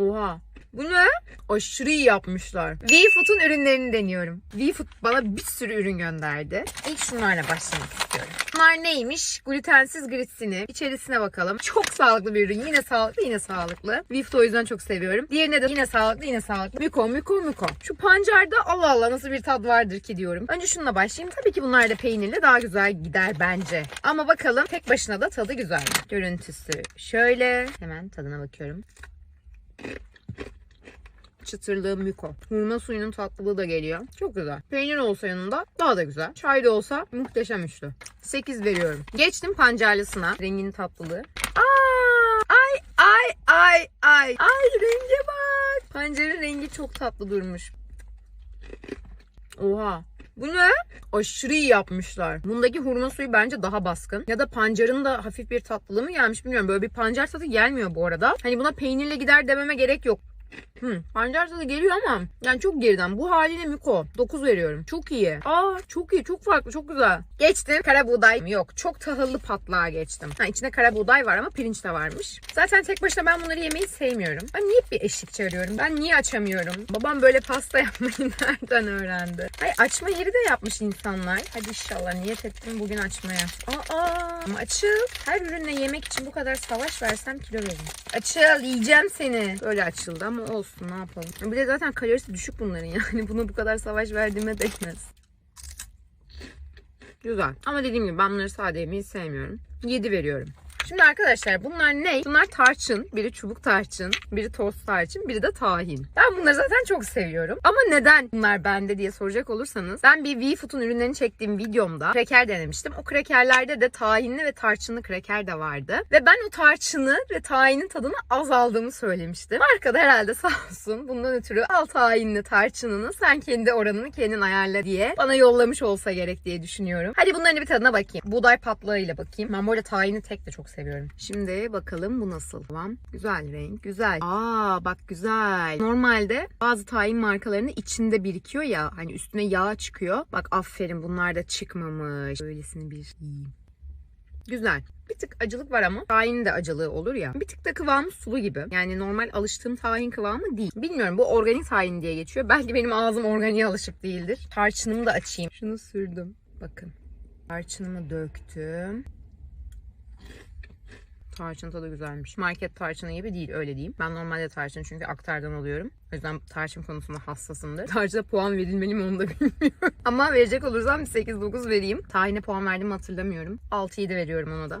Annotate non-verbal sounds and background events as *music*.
Oha. Bu ne? Aşırı iyi yapmışlar. V-Food'un ürünlerini deniyorum. V-Food bana bir sürü ürün gönderdi. İlk şunlarla başlamak istiyorum. Bunlar neymiş? Glutensiz gritsini. İçerisine bakalım. Çok sağlıklı bir ürün. Yine sağlıklı, yine sağlıklı. V-Food'u o yüzden çok seviyorum. Diğerine de yine sağlıklı, yine sağlıklı. Miko, Miko, Miko. Şu pancarda Allah Allah nasıl bir tat vardır ki diyorum. Önce şununla başlayayım. Tabii ki bunlar da peynirle daha güzel gider bence. Ama bakalım tek başına da tadı güzel mi? Görüntüsü şöyle. Hemen tadına bakıyorum çıtırlığı Miko. Hurma suyunun tatlılığı da geliyor. Çok güzel. Peynir olsa yanında daha da güzel. Çay da olsa muhteşem üçlü. 8 veriyorum. Geçtim pancarlısına. Renginin tatlılığı. Aa, ay ay ay ay. Ay renge bak. Pancarın rengi çok tatlı durmuş. Oha. Bu ne? Aşırı iyi yapmışlar. Bundaki hurma suyu bence daha baskın. Ya da pancarın da hafif bir tatlılığı mı gelmiş bilmiyorum. Böyle bir pancar tadı gelmiyor bu arada. Hani buna peynirle gider dememe gerek yok. Hı, pancar tadı geliyor ama yani çok geriden. Bu haliyle Miko. 9 veriyorum. Çok iyi. Aa çok iyi. Çok farklı. Çok güzel. Geçtim. Kara buğday yok. Çok tahıllı patlağa geçtim. Ha, içinde kara buğday var ama pirinç de varmış. Zaten tek başına ben bunları yemeyi sevmiyorum. Ben niye bir eşlikçi arıyorum? Ben niye açamıyorum? Babam böyle pasta *laughs* yapmayı nereden öğrendi? Ay açma yeri de yapmış insanlar. Hadi inşallah niyet ettim bugün açmaya. Aa ama açıl. Her ürünle yemek için bu kadar savaş versem kilo veririm. Açıl yiyeceğim seni. Böyle açıldı ama olsun ne yapalım. Bir de zaten kalorisi düşük bunların yani. *laughs* Buna bu kadar savaş verdiğime değmez. Güzel. Ama dediğim gibi ben bunları sade yemeyi sevmiyorum. 7 veriyorum. Şimdi arkadaşlar bunlar ne? Bunlar tarçın. Biri çubuk tarçın, biri toz tarçın, biri de tahin. Ben bunları zaten çok seviyorum. Ama neden bunlar bende diye soracak olursanız ben bir V-Food'un ürünlerini çektiğim videomda kreker denemiştim. O krekerlerde de tahinli ve tarçınlı kreker de vardı. Ve ben o tarçını ve tahinin tadını az aldığımı söylemiştim. Marka da herhalde sağ olsun bundan ötürü al tahinli tarçınını sen kendi oranını kendin ayarla diye bana yollamış olsa gerek diye düşünüyorum. Hadi bunların bir tadına bakayım. Buğday patlağıyla bakayım. Ben bu arada tahini tek de çok seviyorum. Şimdi bakalım bu nasıl? Tamam. Güzel renk. Güzel. Aa bak güzel. Normalde bazı tahin markalarının içinde birikiyor ya. Hani üstüne yağ çıkıyor. Bak aferin bunlar da çıkmamış. Böylesini bir yiyeyim. Güzel. Bir tık acılık var ama tahin de acılığı olur ya. Bir tık da kıvamı sulu gibi. Yani normal alıştığım tahin kıvamı değil. Bilmiyorum bu organik tahin diye geçiyor. Belki benim ağzım organiğe alışık değildir. Tarçınımı da açayım. Şunu sürdüm. Bakın. Tarçınımı döktüm. Tarçın tadı güzelmiş. Market tarçını gibi değil öyle diyeyim. Ben normalde tarçın çünkü aktardan alıyorum. O yüzden tarçın konusunda hassasımdır. *laughs* Tarçına puan verilmeli mi onu da *laughs* bilmiyorum. Ama verecek olursam 8-9 vereyim. Tahine puan verdiğimi hatırlamıyorum. 6-7 veriyorum ona da.